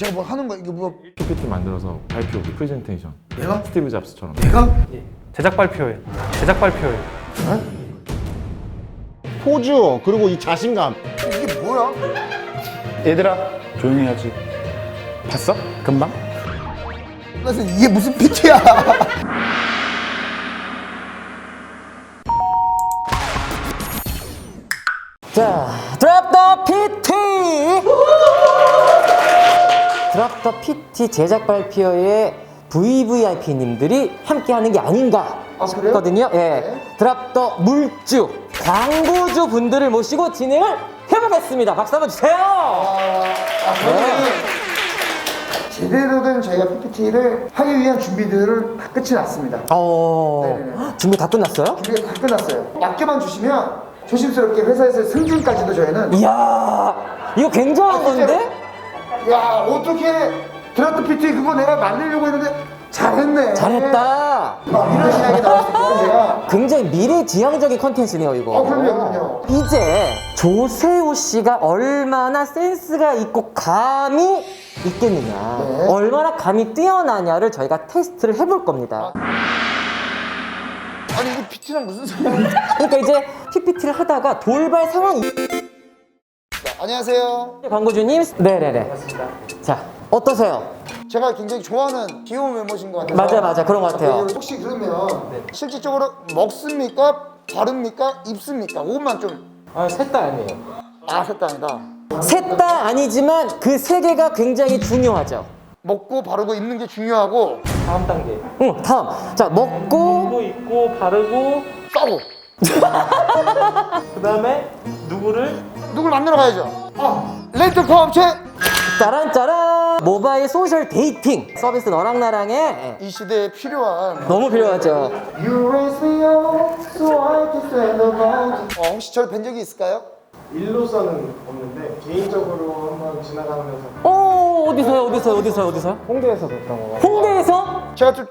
제가 뭐 하는 거 이게 뭐 PPT 만들어서 발표기 프레젠테이션 내가? 스티브 잡스처럼 내가 제작 발표회. 제작 발표회. 포즈 그리고 이 자신감 이게 뭐야? 얘들아 조용히 하지 봤어? 금방? 그래서 이게 무슨 PT야? 자, 드랍 더 PT! 드랍 더 PT 제작 발표에 VVIP님들이 함께 하는 게 아닌가 아, 그래요? 싶거든요. 예. 네. 드랍 더 물주, 광고주 분들을 모시고 진행을 해보겠습니다. 박수 한번 주세요! 아, 그러면 제대로 된 저희가 PPT를 하기 위한 준비들을 다 끝이 났습니다. 어, 네네네. 준비 다 끝났어요? 준비가 다 끝났어요. 맡겨만 주시면 조심스럽게 회사에서 승진까지도 저희는 이야, 이거 굉장한 아, 진짜로? 건데? 야 어떻게 드라트 PT 그거 내가 만들려고 했는데 잘했네. 잘했다. 막 이런 이야기 나올 수 있거든 제가. 굉장히 미래지향적인 컨텐츠네요, 이거. 어 그럼요 그럼요. 이제 조세호 씨가 얼마나 센스가 있고 감이 있겠느냐, 네. 얼마나 감이 뛰어나냐를 저희가 테스트를 해볼 겁니다. 아니 이게 PT랑 무슨 소리야? 그러니까 이제 PPT를 하다가 돌발 상황 이 안녕하세요. 광고주님, 네네네. 자, 어떠세요? 제가 굉장히 좋아하는 귀여운 외모신 것 같아요. 맞아, 맞아. 그런 것 같아요. 혹시 그러면 실질적으로 먹습니까? 바릅니까? 입습니까? 그것만 좀. 아, 셋 다 아니에요. 아, 셋다 아니다. 셋 다 아니지만 그 세 개가 굉장히 중요하죠. 먹고 바르고 입는 게 중요하고 다음 단계. 응, 다음. 자, 먹고, 누구 있고 바르고 싸고 그 다음에 누구를 누굴 만나러 가야죠. 아, 렌트카 업체 짜란, 짜란! 모바일 소셜 데이팅 서비스 너랑 나랑에 이 시대에 필요한 너무 필요하죠. You raise me up so I can stand alone. 어, 혹시 저를 뵌 적이 있을까요? 일로서는 없는데 개인적으로 한번 지나가면서 오, 어디서요, 어디서요, 어디서요, 어디서요? 홍대에서 뵀던 거 홍대에서? 제가 좀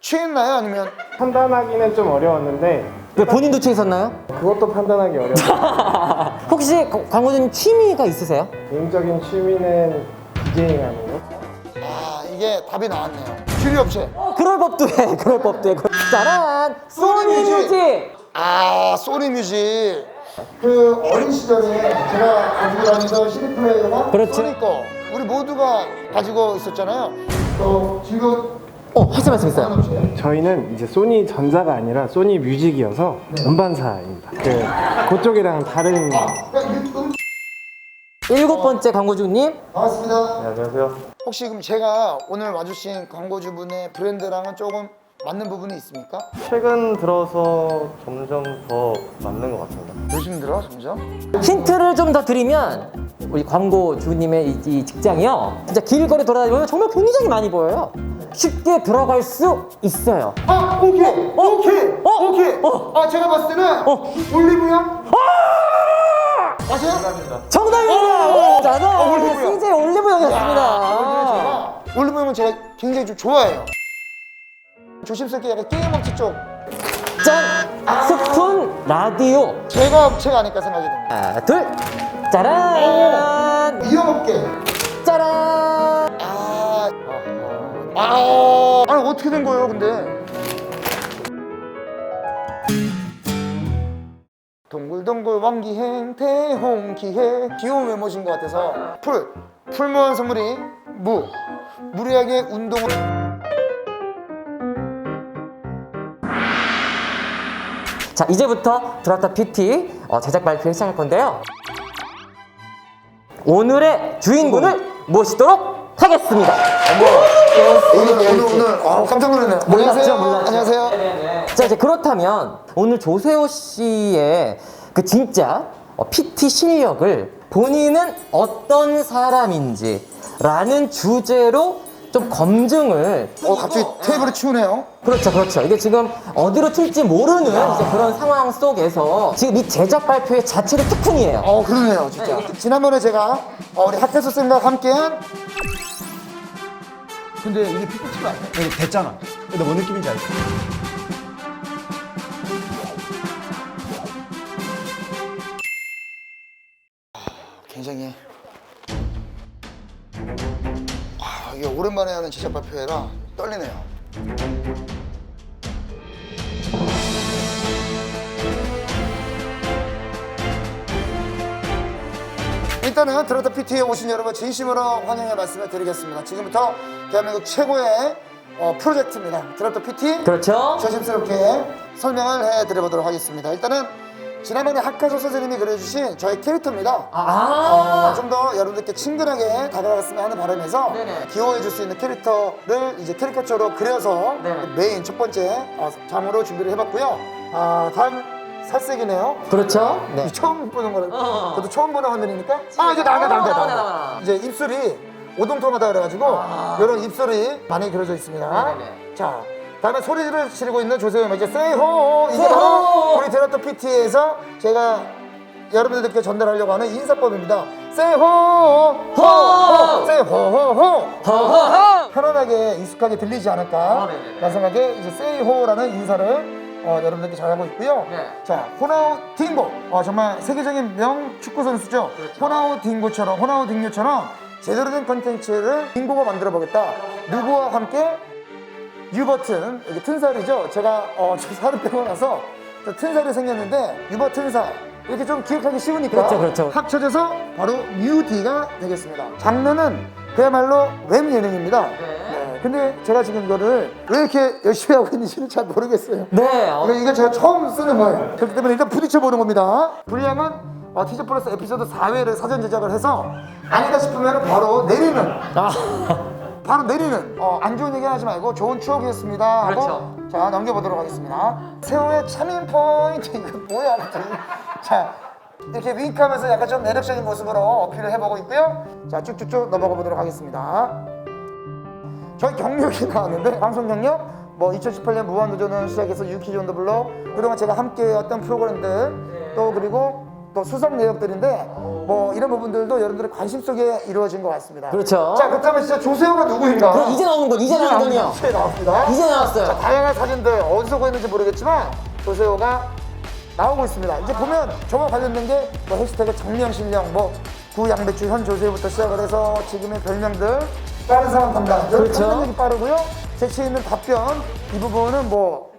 취했나요? 아니면 판단하기는 좀 어려웠는데 왜 본인도 취했었나요? 그것도 판단하기 어려워 혹시 거- 광고주님 취미가 있으세요? 개인적인 취미는 디제잉 하는 거 아 이게 답이 나왔네요. 주류 업체. 어, 그럴 법도 해, 그럴 법도 해. 짜란! 소니뮤직! 아 소니 뮤직. 그 어린 시절에 제가 가지고 다니던 CD 플레이어가 그렇죠. 소니 거. 우리 모두가 가지고 있었잖아요. 어 지금 어, 하실 말씀 있어요? 저희는 이제 소니 전자가 아니라 소니 뮤직이어서 음반사입니다 그 그쪽이랑 다른 일곱 번째 광고주님. 반갑습니다. 네, 안녕하세요. 혹시 그럼 제가 오늘 와주신 광고주분의 브랜드랑은 조금 맞는 부분이 있습니까? 최근 들어서 점점 더 맞는 것 같습니다. 요즘 들어 점점. 힌트를 좀 더 드리면 우리 광고주님의 이, 이 직장이요. 진짜 길거리 돌아다니면 정말 굉장히 많이 보여요. 쉽게 들어갈 수 있어요. 아 오케이 오케이 어? 오케이. 어? 아 제가 봤을 때는 어? 올리브영. 맞아요? 정답입니다. 짜잔! 어, 올리브영. CJ 올리브영이었습니다. 제가 올리브영은 제가 굉장히 좀 좋아해요. 조심스럽게 약간 게임 업체 쪽 짠! 스푼 라디오. 제가 업체가 아닐까 생각이 듭니다. 하나, 둘. 짜란! 미용업계. 짜란! 아, 아, 아니 어떻게 된 거예요, 근데? 동글동글 왕기행 대홍기해. 귀여운 외모신 것 같아서. 풀 풀무원 선물이 무. 무리하게 운동을. 자, 이제부터 드라타 PT 어, 제작 발표를 시작할 건데요. 오늘의 주인공을 모시도록 하겠습니다. 오늘 오늘 오늘 아 깜짝 놀랐네요. 안녕하세요. 몰랐죠. 안녕하세요. 자, 이제 그렇다면 오늘 조세호 씨의 그 진짜 어, PT 실력을 본인은 어떤 사람인지 라는 주제로 좀 검증을 어 갑자기 테이블이 추우네요. 그렇죠, 그렇죠. 이게 지금 어디로 튈지 모르는 이제 그런 상황 속에서 지금 이 제작 발표의 자체를 특훈이에요. 어 그러네요, 진짜. 지난번에 제가 어, 우리 학교수 쌤과 함께한 근데 이게 PPT가 이게 됐잖아 근데 뭔 느낌인지 알지? 굉장히 아, 이게 오랜만에 하는 제작 발표회라 떨리네요. 일단은 드라타 PT에 오신 여러분 진심으로 환영의 말씀을 드리겠습니다. 지금부터 대한민국 최고의 어, 프로젝트입니다. 드라타 PT 그렇죠. 조심스럽게 설명을 해드려보도록 하겠습니다. 일단은 지난번에 학카소 선생님이 그려주신 저의 캐릭터입니다. 아, 좀 더 여러분들께 친근하게 다가갔으면 하는 바람에서 네네. 귀여워해줄 수 있는 캐릭터를 이제 캐릭터처로 그려서 네네. 메인 첫 번째 어, 장으로 준비를 해봤고요. 아, 다음 살색이네요. 그렇죠. 네. 처음 보는 거라 어. 저도 처음 보는 화면이니까 아 이제 나온다 나온다, 나온다 나온다. 이제 입술이 오동통하다 그래가지고 이런 입술이 많이 그려져 있습니다 아. 네네네. 자 다음에 소리를 지르고 있는 조세호 이제 세이호 이게! 바로 우리 데라토 PT에서 제가 여러분들께 전달하려고 하는 인사법입니다 세이호 호호 세이호호호 허허허. 편안하게 익숙하게 들리지 않을까 아, 네네네. 라는 생각에 이제 세이호라는 인사를 어, 여러분들께 전하고 있고요. 네. 자, 호나우 딩고. 어, 정말 세계적인 명 축구 선수죠. 그렇죠. 호나우 딩고처럼, 호나우 딩고처럼 제대로 된 컨텐츠를 딩고가 만들어 보겠다. 누구와 함께? 유버튼, 여기 튼살이죠. 제가 어, 저 살을 빼고 나서 저 튼살이 생겼는데 유버튼살. 이렇게 좀 기억하기 쉬우니까 그렇죠, 그렇죠. 합쳐져서 바로 UD가 되겠습니다. 장르는 그야말로 웹 예능입니다. 네, 근데 제가 지금 이거를 왜 이렇게 열심히 하고 있는지는 잘 모르겠어요. 네. 어, 이거, 이거 제가 처음 쓰는 거예요. 그렇기 때문에 일단 부딪혀 보는 겁니다. 분량은 어, 티저 플러스 에피소드 4회를 사전 제작을 해서 아니다 싶으면 바로 내리는. 아, 바로 내리는. 어, 안 좋은 얘기 하지 말고 좋은 추억이었습니다. 하고 그렇죠. 자 넘겨보도록 하겠습니다. 세호의 참인 포인트. 이거 뭐야 갑자기. 자 이렇게 윙크하면서 약간 좀 매력적인 모습으로 어필을 해보고 있고요. 자 쭉쭉쭉 넘어가 보도록 하겠습니다. 저희 경력이 나왔는데 방송 경력? 뭐 2018년 무한도전을 시작해서 유키즈 온더 블록 그동안 제가 함께했던 프로그램들. 또 그리고 또 수석 내역들인데 뭐 이런 부분들도 여러분들의 관심 속에 이루어진 것 같습니다 그렇죠. 자 그렇다면 진짜 조세호가 누구인가 그럼 이제 나오는 건 이제 나오는군요. 이제 나옵니다 이제 나왔어요. 다양한 사진들 어디서 구했는지 모르겠지만 조세호가 나오고 있습니다. 이제 보면 저와 관련된 게 뭐 해시태그 정명신령 뭐 구양배추 현 조세호부터 시작을 해서 지금의 별명들 다른 사람 담당 그렇죠. 판단력이 빠르고요. 재치 있는 답변 이 부분은 뭐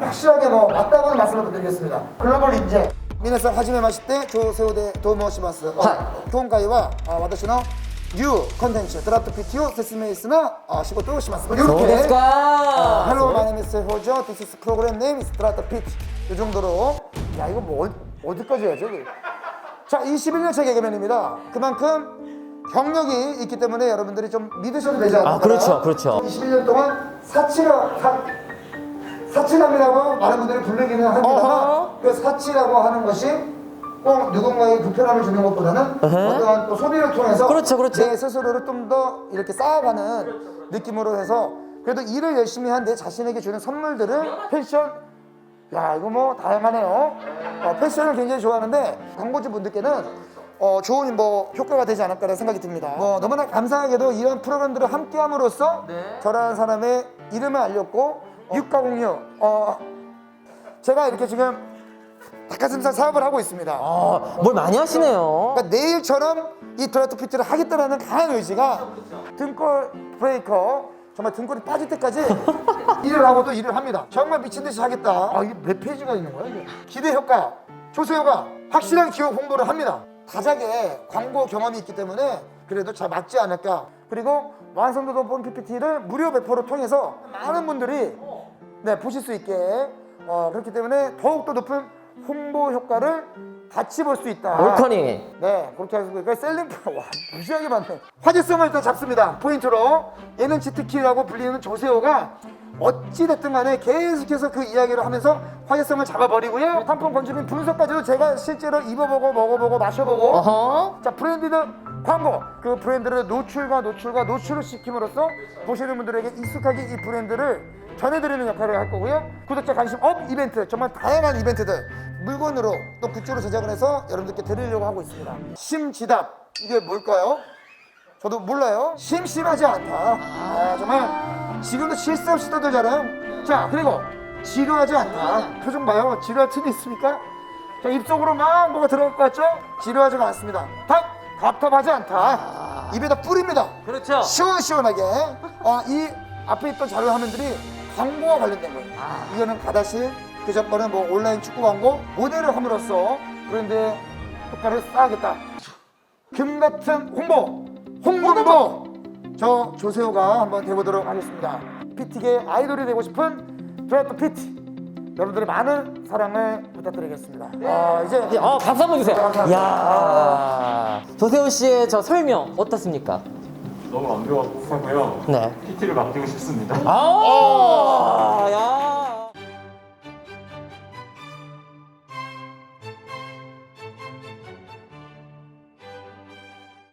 확실하게 뭐 맞다고는 말씀을 드리겠습니다. 글로벌 인재 미네사 하지메 마시테 조세호대 도모시마스 어, はい今回はあ私のニューコンテンツドラット PT を説明するあ仕事をします。そうです 이렇게か。 Hello, my name is 호저. This is program name is Strata Pitch. 이 정도로 야 이거 뭐 어디- 어디까지 해야죠? 이거? 자, 21년차 개그맨입니다. 그만큼 경력이 있기 때문에 여러분들이 좀 믿으셔도 되지 않을까? 아, 그렇죠, 그렇죠. 21년 동안 사치가 사, 사치남이라고 많은 분들이 부르기는 합니다만 어허. 그 사치라고 하는 것이 꼭 누군가에 불편함을 주는 것보다는 어떠한 또 소비를 통해서 그렇죠, 그렇죠. 내 스스로를 좀 더 이렇게 쌓아가는 느낌으로 해서 그래도 일을 열심히 한 내 자신에게 주는 선물들을 패션 야 이거 뭐 다양하네요 어, 패션을 굉장히 좋아하는데 광고주 분들께는 어, 좋은 뭐 효과가 되지 않을까라는 생각이 듭니다 뭐 너무나 감사하게도 이런 프로그램들을 함께 함으로써 네. 저라는 사람의 이름을 알렸고 육가공유 어, 제가 이렇게 지금 닭가슴살 사업을 하고 있습니다 아, 뭘 많이 하시네요. 그러니까 내일처럼 이 드라이트 피트를 하겠다라는 강한 의지가 등골 브레이커 정말 등골이 빠질 때까지 일을 하고 또 일을 합니다. 정말 미친 듯이 하겠다. 아 이게 몇 페이지가 있는 거야 이게? 기대 효과, 조세호가 확실한 기업 홍보를 합니다. 다작에 광고 경험이 있기 때문에 그래도 잘 맞지 않을까. 그리고 완성도 높은 PPT를 무료 배포를 통해서 많은 분들이 네, 보실 수 있게 어, 그렇기 때문에 더욱더 높은 홍보 효과를 같이 볼 수 있다. 올커니. 네, 그렇게 해서 그러니까 셀링 와 무시하게 많네. 화제성을 일단 잡습니다. 포인트로 예능 치트키라고 불리는 조세호가 어찌 됐든 간에 계속해서 그 이야기를 하면서 화제성을 잡아버리고요. 상품 건조민 분석까지도 제가 실제로 입어보고 먹어보고 마셔보고 어허. 자 브랜드들 광고 그 브랜드를 노출과 노출과 노출을 시킴으로써 보시는 분들에게 익숙하게 이 브랜드를 전해드리는 역할을 할 거고요 구독자 관심 업 이벤트 정말 다양한 이벤트들 물건으로 또 굿즈로 제작을 해서 여러분들께 드리려고 하고 있습니다 심지답 이게 뭘까요? 저도 몰라요 심심하지 않다 아, 정말 지금도 쉴새 없이 떠들잖아요 자 그리고 지루하지 않다 표정 봐요 지루할 틈이 있습니까? 자, 입속으로 막 뭐가 들어갈 것 같죠? 지루하지가 않습니다. 답! 답답하지 않다. 입에다 뿌립니다. 그렇죠. 시원시원하게. 어, 이 앞에 있던 자료 화면들이 광고와 관련된 거예요. 이거는 가다실, 그 전번에 뭐 온라인 축구 광고 모델을 함으로써 그런데 효과를 쌓아야겠다. 금 같은 홍보, 홍보보 저 조세호가 한번 돼보도록 하겠습니다. PT계 아이돌이 되고 싶은 드라이브 PT 여러분들의 많은 사랑을 부탁드리겠습니다. 아, 이제 어, 박수 한번 주세요. 야 조세호 씨의 저 설명 어떻습니까? 너무 완벽하고요. 네. PT를 맡기고 싶습니다. 아, 야.